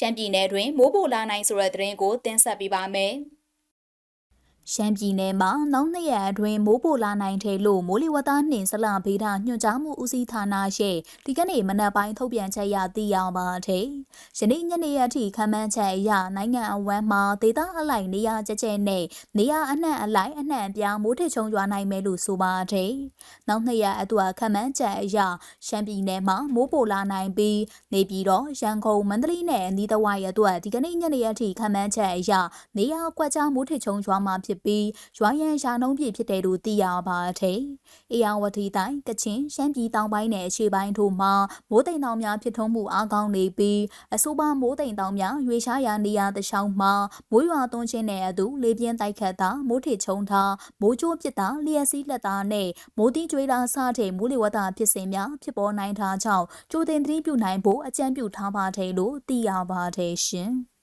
ရှမ်းပြည်နယ်တွင်မိုးပိုလာနိုင်ဆိုတဲ့သတင်းကိုတင်ဆက်ပေးပါမယ်။ ရှမ်းပြည်နယ်မှာနောက်နှစ်ရက်အတွင်းမိုးပိုလာနိုင်တယ်လို့မိုးလေဝသနှင့်ဇလဗေဒညွှန်ကြားမှုဦးစီးဌာနရဲ့ဒီကနေ့မနက်ပိုင်းထုတ်ပြန်ချက်အရသိရပါတယ်။ယနေ့ညနေအထိခန့်မှန်းချက်အရနိုင်ငံအဝန်းမှာဒေသအလိုက်နေရာကျကျနဲ့နေရာအနှံ့အလိုက်အနှံ့အပြားမိုးထချုံရွာနိုင်မယ်လို့ဆိုပါတယ်။နောက်နှစ်ရက်အတွက်ခန့်မှန်းချက်အရရှမ်းပြည်နယ်မှာမိုးပိုလာနိုင်ပြီးနေပြည်တော်ရန်ကုန်မန္တလေးနဲ့အနီးတစ်ဝိုက်အတွက်ဒီကနေ့ညနေအထိခန့်မှန်းချက်အရနေရာကွက်ကြားမိုးထချုံရွာမှာဖြစ်ပြီးရွာရန်ရှာနှုံးပြည့်ဖြစ်တယ်လို့သိရပါတယ်။အေယာဝတီတိုင်းကချင်ရှမ်းပြည်တောင်ပိုင်းနဲ့အရှေ့ပိုင်းတို့မှာမိုးတိမ်တောင်များဖြစ်ထွန်းမှုအားကောင်းနေပြီးအဆိုပါမိုးတိမ်တောင်များရွေရှားရာနေရာတစ်လျှောက်မှာမိုးရွာသွန်းခြင်းနဲ့အတူလေပြင်းတိုက်ခတ်တာမိုးထစ်ချုံတာမိုးကြိုးပစ်တာလျှက်စီးလက်တာနဲ့မိုးတီးကြွေးတာစတဲ့မိုးလေဝသဖြစ်စဉ်များဖြစ်ပေါ်နိုင်တာကြောင့်ကြိုတင်သတိပြုနိုင်ဖို့အကြံပြုထားပါတယ်လို့သိရပါတယ်ရှင်။